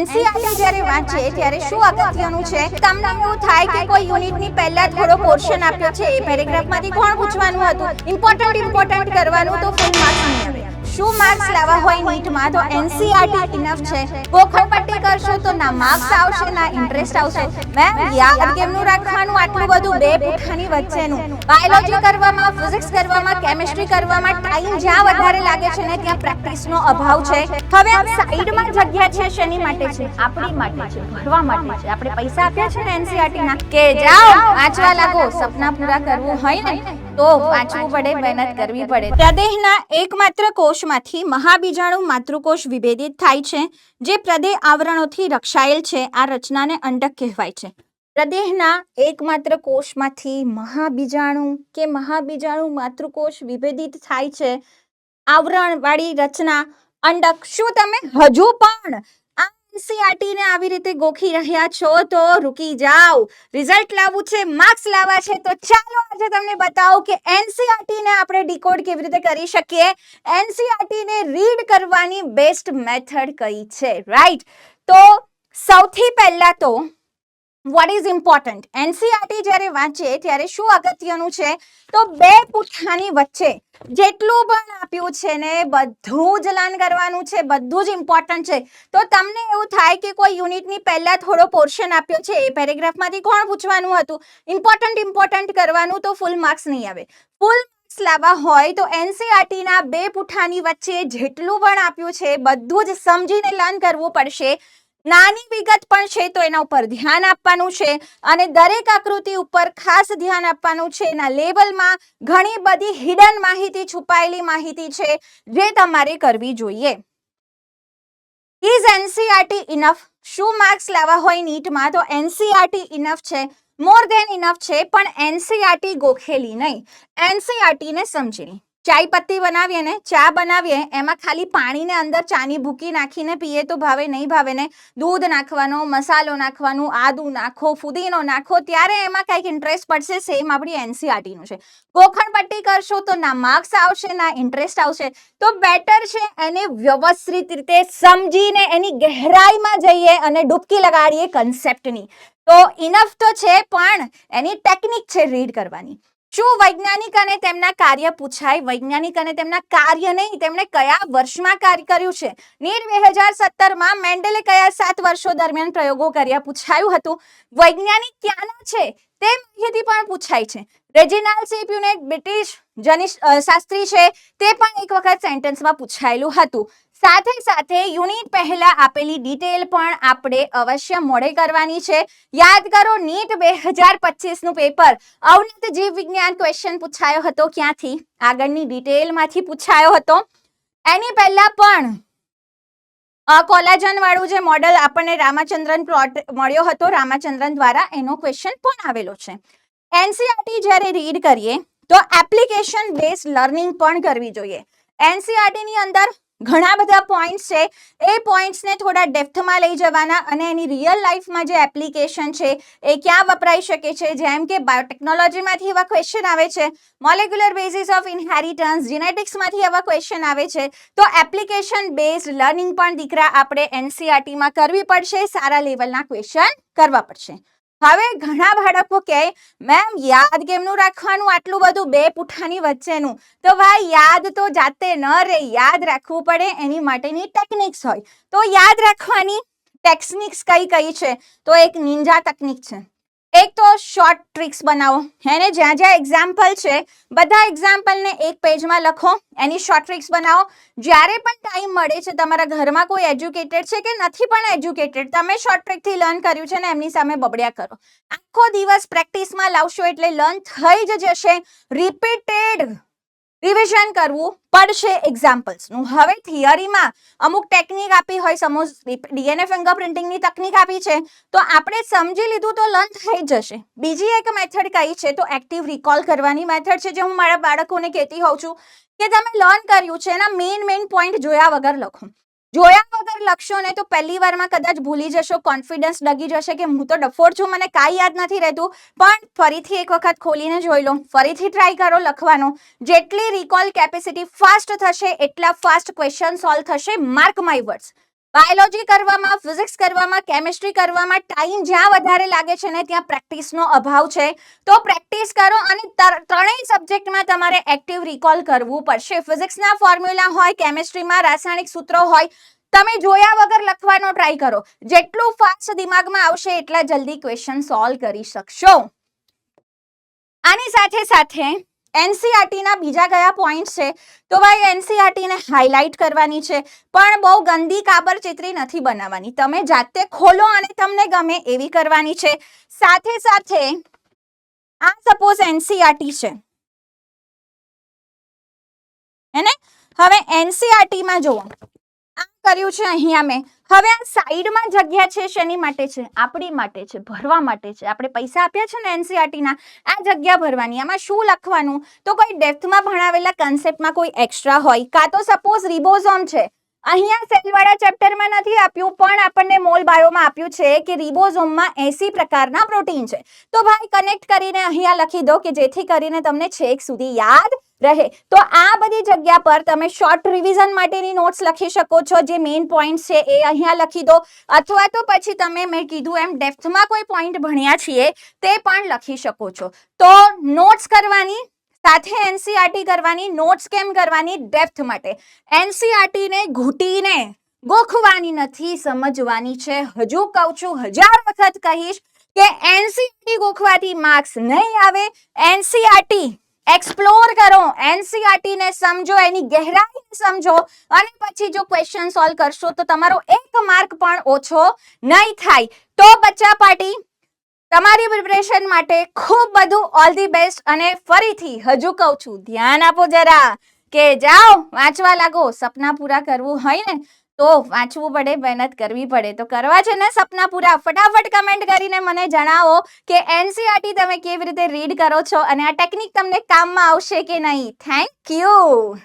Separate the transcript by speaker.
Speaker 1: NCERT જ્યારે વાંચે ત્યારે શું અગત્યનું છે? તમને એવું થાય કે કોઈ યુનિટની પહેલા થોડો પોર્શન આપ્યો છે? એ પેરેગ્રાફમાંથી કોણ પૂછવાનું હતું? ઇમ્પોર્ટન્ટ ઇમ્પોર્ટન્ટ કરવાનું તો ફૂલ માર્ક્સ નહીં આવે. શું માર્ક્સ લાવવા હોય નીટમાં? તો એનસીઆરટી ઇનફ છે. ગોખણપટ્ટી કરશો તો ના માર્ક્સ આવશે, ના ઇન્ટરેસ્ટ આવશે. મેમ, યાદ કેમનું રાખવાનું? આટલું બધું બે પુઠાની વચ્ચેનું. બાયોલોજી કરવામાં ફિઝિક્સ કરવામાં કેમિસ્ટ્રી કરવામાં ટાઈમ જ્યાં વધારે લાગે છે ને ત્યાં પ્રેક્ટિસનો અભાવ છે. હવે સાઈડમાં જગ્યા છે શેની માટે છે? આપણી માટે છે, ભરવા માટે છે. આપણે પૈસા આપ્યા છે ને એનસીઆરટી ના? કે જાઓ, વાંચવા લાગો, સપના પૂરા કરવું હોય ને? તો વાંચવું પડે મહેનત કરવી પડે. પ્રદેહના એકમાત્ર કોષમાંથી મહાબીજાણુ માતૃકોષ વિભેદિત થાય છે, જે પ્રદેહ આવરણોથી રક્ષાયેલ છે, આ રચનાને અંડક કહેવાય છે. પ્રદેહના એકમાત્ર કોષમાંથી મહાબીજાણુ કે મહાબીજાણુ માતૃકોષ વિભેદિત થાય છે, આવરણવાળી રચના અંડક શું તમે? હજુ પણ આ NCERT ને આવી રીતે ગોખી રહ્યા છો, તો રૂકી જાઓ. રિઝલ્ટ લાવવું છે માર્ક્સ લાવવા છે, તો ચાલો આજે તમને બતાવો કે એનસીઆરટી ને આપણે ડીકોડ કેવી રીતે કરી શકીએ. એનસીઆરટી ને રીડ કરવાની બેસ્ટ મેથડ કઈ છે રાઈટ તો સૌથી પહેલા તો વોટ ઇઝ ઇમ્પોર્ટન્ટ એનસીઆરટી જ્યારે વાંચે, ત્યારે શું અગત્યનું છે? તો બે પુઠાની વચ્ચે જેટલું પણ આપ્યું છે ને, બધું જ લર્ન કરવાનું છે, બધું જ ઇમ્પોર્ટન્ટ છે. તો તમને એવું થાય કે કોઈ યુનિટની પહેલા થોડો પોર્શન આપ્યો છે, એ પેરેગ્રાફમાંથી કોણ પૂછવાનું હતું? ઇમ્પોર્ટન્ટ ઇમ્પોર્ટન્ટ કરવાનું તો ફૂલ માર્ક્સ નહીં આવે. ફૂલ માર્ક્સ લાવવા હોય તો એનસીઆરટીના ના બે પુઠાની વચ્ચે જેટલું પણ આપ્યું છે, બધું જ સમજીને લર્ન કરવું પડશે. નાની વિગત પણ છે, તો એના ઉપર ધ્યાન આપવાનું છે અને દરેક આકૃતિ ઉપર ખાસ ધ્યાન આપવાનું છે. એના લેવલમાં ઘણી બધી હિડન માહિતી, છુપાયેલી માહિતી છે, જે તમારે કરવી જોઈએ. ઇઝ એનસીઆરટી ઇનફ શું માર્ક્સ લાવવા હોય નીટમાં? તો એનસીઆરટી ઇનફ છે મોર ધેન ઇનફ છે, પણ એનસીઆરટી ગોખેલી નહીં. એનસીઆરટીને સમજી સમજીની. ચાય પત્તી બનાવીએ ને, ચા બનાવીએ, એમાં ખાલી પાણીને અંદર ચાની ભૂકી નાખીને પીએ તો ભાવે, નહીં ભાવે ને, દૂધ નાખવાનો, મસાલો નાખવાનું, આદુ નાખો, ફુદીનો નાખો, ત્યારે એમાં કંઈક ઇન્ટરેસ્ટ પડશે સેમ આપણી એનસીઆરટીનું છે. ગોખણ પટ્ટી કરશો તો ના માર્ક્સ આવશે, ના ઇન્ટરેસ્ટ આવશે, તો બેટર છે એને વ્યવસ્થિત રીતે સમજીને એની ગહેરાઈમાં જઈએ અને ડૂબકી લગાડીએ કન્સેપ્ટની તો ઇનફ તો છે, પણ એની ટેકનિક છે રીડ કરવાની. શું વૈજ્ઞાનિક અને તેમના કાર્ય પૂછાય? વૈજ્ઞાનિક અને તેમના કાર્ય નહીં, તેમણે કયા વર્ષમાં કાર્ય કર્યું છે? નીટ બે હજાર સત્તરમાં મેન્ડેલે કયા સાત વર્ષો દરમિયાન પ્રયોગો કર્યા પૂછાયું હતું. વૈજ્ઞાનિક ક્યાંના છે તે માહિતી પણ પૂછાય છે. રેજિનાલ્ડ સી બ્રિટિશ જનિશ શાસ્ત્રી છે, તે પણ એક વખત સેન્ટેન્સમાં પૂછાયેલું હતું. સાથે સાથે યુનિટ પહેલા આપેલી ડિટેલ પણ આપણે અવશ્ય મોડે કરવાની છે. યાદ કરો, નીટ બે હજાર પચીસનું પેપર અવનત જીવ વિજ્ઞાન ક્વેશ્ચન પૂછાયો હતો ક્યાંથી? આગળની ડિટેલમાંથી પૂછાયો હતો. એની પહેલા પણ કોલાજન વાળું જે મોડલ આપણને રામાચંદ્રન પ્લોટ મળ્યો હતો, રામાચંદ્રન દ્વારા એનો ક્વેશ્ચન પણ આવેલો છે. એનસીઆરટી જ્યારે રીડ કરીએ તો એપ્લિકેશન બેઝ લર્નિંગ પણ કરવી જોઈએ. એનસીઆરટીની ની અંદર ઘણા બધા પોઈન્ટ્સ છે. એ પોઈન્ટ્સને થોડા ડેપ્થમાં લઈ જવાના અને એની રિયલ લાઈફમાં જે એપ્લિકેશન છે, એ ક્યાં વપરાઈ શકે છે? જેમ કે બાયોટેકનોલોજીમાંથી એવા ક્વેશ્ચન આવે છે. મોલેક્યુલર બેઝિસ ઓફ ઇનહેરિટન્સ જીનેટિક્સમાંથી એવા ક્વેશ્ચન આવે છે. તો એપ્લિકેશન બેઝડ લર્નિંગ પણ દીકરા, આપણે એનસીઆરટીમાં કરવી પડશે. સારા લેવલના ક્વેશ્ચન કરવા પડશે. હવે ઘણા બાળકો કહે, મેમ, યાદ કેમનું રાખવાનું? આટલું બધું બે પુઠાની વચ્ચેનું. તો ભાઈ, યાદ તો જાતે ન રહે યાદ રાખવું પડે, એની માટેની ટેકનિક્સ હોય. તો યાદ રાખવાની ટેકનિક્સ કઈ કઈ છે? તો એક નિંજા તકનિક છે. એક તો શોર્ટ ટ્રિક્સ બનાવો. એને જ્યાં જ્યાં એક્ઝામ્પલ છે, બધા એક્ઝામ્પલને એક પેજમાં લખો, એની શોર્ટ ટ્રિક્સ બનાવો. જ્યારે પણ ટાઈમ મળે છે, તમારા ઘરમાં કોઈ એજ્યુકેટેડ છે કે નથી પણ એજ્યુકેટેડ તમે શોર્ટ ટ્રિકથી લર્ન કર્યું છે ને, એમની સામે બબડ્યા કરો. આખો દિવસ પ્રેક્ટિસમાં લાવશો એટલે લર્ન થઈ જ જશે. રિપીટેડ રિવિઝન કરવું પડશે એક્ઝામ્પલ્સનું હવે થિયરીમાં અમુક ટેકનિક આપી હોય સમોઝ ડીએનએ ફિંગરપ્રિન્ટિંગની તકનિક આપી છે, તો આપણે સમજી લીધું તો લર્ન થઈ જશે. બીજી એક મેથડ કઈ છે, તો એક્ટિવ રિકોલ કરવાની મેથડ છે, જે હું મારા બાળકોને કહેતી હોઉં છું કે તમે લર્ન કર્યું છે, એના મેઇન મેઇન પોઈન્ટ જોયા વગર લખો. જોયા લખશો ને તો પહેલી વારમાં કદાચ ભૂલી જશો કોન્ફિડન્સ ડગી જશે કે હું તો ડફોડ છું, મને કાંઈ યાદ નથી રહેતું. પણ ફરીથી એક વખત ખોલીને જોઈ લો, ફરીથી ટ્રાય કરો લખવાનો. જેટલી રિકોલ કેપેસિટી ફાસ્ટ થશે, એટલા ફાસ્ટ ક્વેશ્ચન સોલ્વ થશે માર્ક માય વર્ડ્સ બાયોલોજી કરવામાં ફિઝિક્સ કરવામાં કેમિસ્ટ્રી કરવામાં ટાઈમ જ્યાં વધારે લાગે છે ને ત્યાં પ્રેક્ટિસનો અભાવ છે. તો પ્રેક્ટિસ કરો અને ત્રણેય સબ્જેક્ટમાં તમારે એક્ટિવ રિકોલ કરવું પડશે. ફિઝિક્સના ફોર્મ્યુલા હોય કેમિસ્ટ્રીમાં રાસાયણિક સૂત્રો હોય તમે જોયા વગર લખવાનો ટ્રાય કરો. જેટલું ફાસ્ટ દિમાગમાં આવશે એટલા જલ્દી ક્વેશ્ચન સોલ્વ કરી શકશો. આની સાથે સાથે એનસીઆરટી ના બીજા કયા પોઈન્ટ છે. તો ભાઈ એનસીઆરટી ને હાઇલાઇટ કરવાની છે. પણ બહુ ગંદી કાબર ચિત્રી નથી બનાવવાની. તમે જાતે ખોલો અને તમને ગમે એવી કરવાની છે. સાથે સાથે આ સપોઝ એનસીઆરટી છે. હેને હવે એનસીઆરટી માં જુઓ. આ કર્યું છે અહીંયા મેં હવે આ સાઈડમાં જગ્યા છે શેની માટે છે? આપણી માટે છે, ભરવા માટે છે. આપણે પૈસા આપ્યા છે ને એનસીઆરટીના, આ જગ્યા ભરવાની. આમાં શું લખવાનું? તો કોઈ ડેપ્થમાં ભણાવેલા કન્સેપ્ટમાં કોઈ એક્સ્ટ્રા હોય, કાં તો સપોઝ રિબોઝોમ છે. અહીંયા સેલવાળા ચેપ્ટરમાં નથી આપ્યું, પણ આપણને મોલ બાયોમાં આપ્યું છે કે રિબોઝોમમાં એસી પ્રકારના પ્રોટીન છે. તો ભાઈ કનેક્ટ કરીને અહીંયા લખી દો કે જેથી કરીને તમને છેક સુધી યાદ રહે. તો આ બધી જગ્યા પર તમે શોર્ટ રિવિઝન માટેની નોટ્સ લખી શકો છો. જે મેઇન પોઈન્ટ છે એ અહીંયા લખી દો. અથવા તો પછી તમે મેં કીધું એમ ડેપ્થમાં કોઈ પોઈન્ટ ભણ્યા છીએ તે પણ લખી શકો છો. તો નોટ્સ કરવાની, સાથે એનસીઆરટી કરવાની નોટ્સ કેમ કરવાની? ડેપ્થ માટે. એનસીઆરટીને ઘૂંટીને ગોખવાની નથી, સમજવાની છે. હજુ કહું છું, હજાર વખત કહીશ કે એનસીઆરટી ગોખવાથી માર્ક્સ નહીં આવે. એનસીઆરટી એક્સપ્લોર કરો. એનસીઆરટી ને સમજો, એની ગહેરાઈને સમજો. અને પછી જો ક્વેશ્ચન સોલ્વ કરશો તો તમારો એક માર્ક પણ ઓછો નહીં થાય. તો બચ્ચા પાર્ટી તમારી પ્રિપરેશન માટે ખૂબ બધું ઓલ ધી બેસ્ટ અને ફરીથી હજુ કહું છું, ધ્યાન આપો જરા કે જાઓ, વાંચવા લાગો, સપના પૂરા કરવું હોય ને તો વાંચવું પડે, મહેનત કરવી પડે. તો કરવા છે ને સપના પૂરા. ફટાફટ કમેન્ટ કરીને મને જણાવો કે એનસીઆરટી તમે કેવી રીતે રીડ કરો છો અને આ ટેકનિક તમને કામમાં આવશે કે નહીં. Thank you